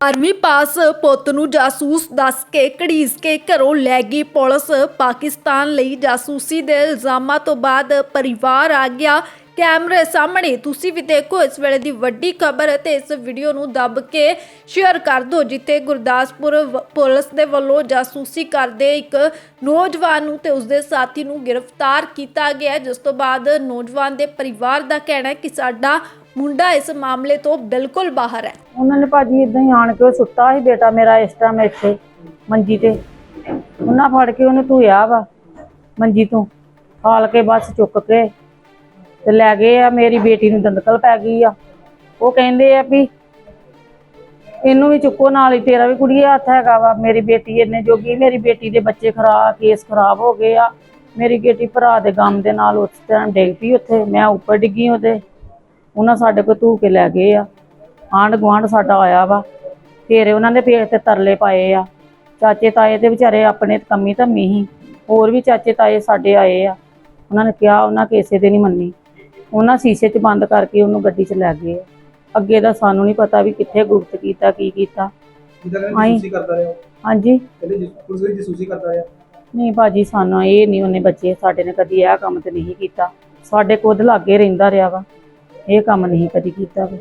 Army ਪਾਸ ਪੁੱਤ ਨੂੰ ਜਾਸੂਸ ਦੱਸ ਕੇ ਘੜੀਸ ਕੇ ਘਰੋਂ ਲੈ ਗਈ ਪੁਲਿਸ। ਪਾਕਿਸਤਾਨ ਲਈ ਜਾਸੂਸੀ ਦੇ ਇਲਜ਼ਾਮਾਂ ਤੋਂ ਬਾਅਦ ਪਰਿਵਾਰ ਆ ਗਿਆ। ਕੈਮਰੇ ਸਾਹਮਣੇ, ਤੁਸੀਂ ਵੀ ਦੇਖੋ ਇਸ ਵੇਲੇ ਦੀ ਵੱਡੀ ਖਬਰ ਅਤੇ ਇਸ ਵੀਡੀਓ ਨੂੰ ਦੱਬ ਕੇ ਸ਼ੇਅਰ ਕਰ ਦਿਓ, ਜਿੱਥੇ ਗੁਰਦਾਸਪੁਰ ਪੁਲਿਸ ਦੇ ਵੱਲੋਂ ਜਾਸੂਸੀ ਕਰਦੇ ਇੱਕ ਨੌਜਵਾਨ ਨੂੰ ਤੇ ਉਸਦੇ ਸਾਥੀ ਨੂੰ ਗ੍ਰਿਫਤਾਰ ਕੀਤਾ ਗਿਆ, ਜਿਸ ਤੋਂ ਬਾਅਦ ਨੌਜਵਾਨ ਦੇ ਪਰਿਵਾਰ ਦਾ ਕਹਿਣਾ ਹੈ ਕਿ ਸਾਡਾ ਮੁੰਡਾ ਇਸ ਮਾਮਲੇ ਤੋਂ ਬਿਲਕੁਲ ਬਾਹਰ ਹੈ। ਉਹਨਾਂ ਨੇ ਭਾਜੀ ਇਦਾਂ ਹੀ ਆਣ ਕੇ ਉਹ ਸੁੱਤਾ ਸੀ ਬੇਟਾ ਮੇਰਾ ਇਸ ਟਾਈਮ ਇੱਥੇ, ਮੰਜੀ ਤੇ। ਉਹਨਾਂ ਫੜ ਕੇ ਉਹਨੂੰ ਧੋਇਆ ਵਾ ਮੰਜੀ ਤੋਂ, ਹਾਲ ਕੇ ਬਸ ਚੁੱਕ ਕੇ ਤੇ ਲੈ ਗਏ ਆ, ਮੇਰੀ ਬੇਟੀ ਨੂੰ ਦੰਦਕਲ ਪੈ ਗਈ ਆ। ਉਹ ਕਹਿੰਦੇ ਆ ਵੀ ਇਹਨੂੰ ਵੀ ਚੁੱਕੋ, ਨਾਲ ਹੀ ਤੇਰਾ ਵੀ ਕੁੜੀ ਹੱਥ ਹੈਗਾ ਵਾ। ਮੇਰੀ ਬੇਟੀ ਇੰਨੇ ਜੋਗੀ, ਮੇਰੀ ਬੇਟੀ ਦੇ ਬੱਚੇ ਖਰਾਬ, ਕੇਸ ਖਰਾਬ ਹੋ ਗਏ ਆ। ਮੇਰੀ ਬੇਟੀ ਭਰਾ ਦੇ ਗਮ ਦੇ ਨਾਲ ਉਸ ਟਾਈਮ ਡਿੱਗ ਪਈ ਉੱਥੇ, ਮੈਂ ਉੱਪਰ ਡਿੱਗੀ ਉਹਦੇ। ਉਹਨਾਂ ਸਾਡੇ ਕੋਲ ਧੂ ਕੇ ਲੈ ਗਏ ਆ। ਆਂਢ ਗੁਆਂਢ ਸਾਡਾ ਆਇਆ ਵਾ। ਫੇਰ ਉਹਨਾਂ ਦੇ ਪੇਟ ਤੇ ਤਰਲੇ ਪਾਏ ਆ। ਚਾਚੇ ਤਾਏ ਦੇ ਵਿਚਾਰੇ ਆਪਣੇ ਕੰਮੀ ਧੰਮੀ ਸੀ। ਹੋਰ ਵੀ ਚਾਚੇ ਤਾਏ ਸਾਡੇ ਆਏ ਆ। ਉਹਨਾਂ ਨੇ ਕਿਹਾ ਉਹਨਾਂ ਕਿਸੇ ਦੇ ਨਹੀਂ ਮੰਨੀ। ਉਹਨਾਂ ਸ਼ੀਸ਼ੇ 'ਚ ਬੰਦ ਕਰਕੇ ਉਹਨੂੰ ਗੱਡੀ 'ਚ ਲੈ ਗਏ। ਅੱਗੇ ਦਾ ਸਾਨੂੰ ਨਹੀਂ ਪਤਾ ਵੀ ਕਿੱਥੇ ਗੁਪਤ ਕੀਤਾ ਕੀ ਕੀਤਾ। ਕਰਦਾ ਰਿਹਾ ਹਾਂਜੀ। ਕਹਿੰਦੇ ਜਿਸ ਪੁਲਿਸ ਵਿੱਚ ਜਸੂਸੀ ਕਰਦਾ ਰਿਹਾ। ਨਹੀਂ ਬਾਜੀ ਸਾਨੂੰ ਇਹ ਨਹੀਂ ਉਹਨੇ ਬੱਚੇ ਸਾਡੇ ਨੇ ਕਦੀ ਇਹ ਕੰਮ ਤੇ ਨਹੀਂ ਕੀਤਾ। ਸਾਡੇ ਕੋਲ ਲਾਗੇ ਰਹਿੰਦਾ ਰਿਹਾ ਵਾ। ਇਹ ਕੰਮ ਨਹੀਂ ਕਦੀ ਕੀਤਾ ਵਾ।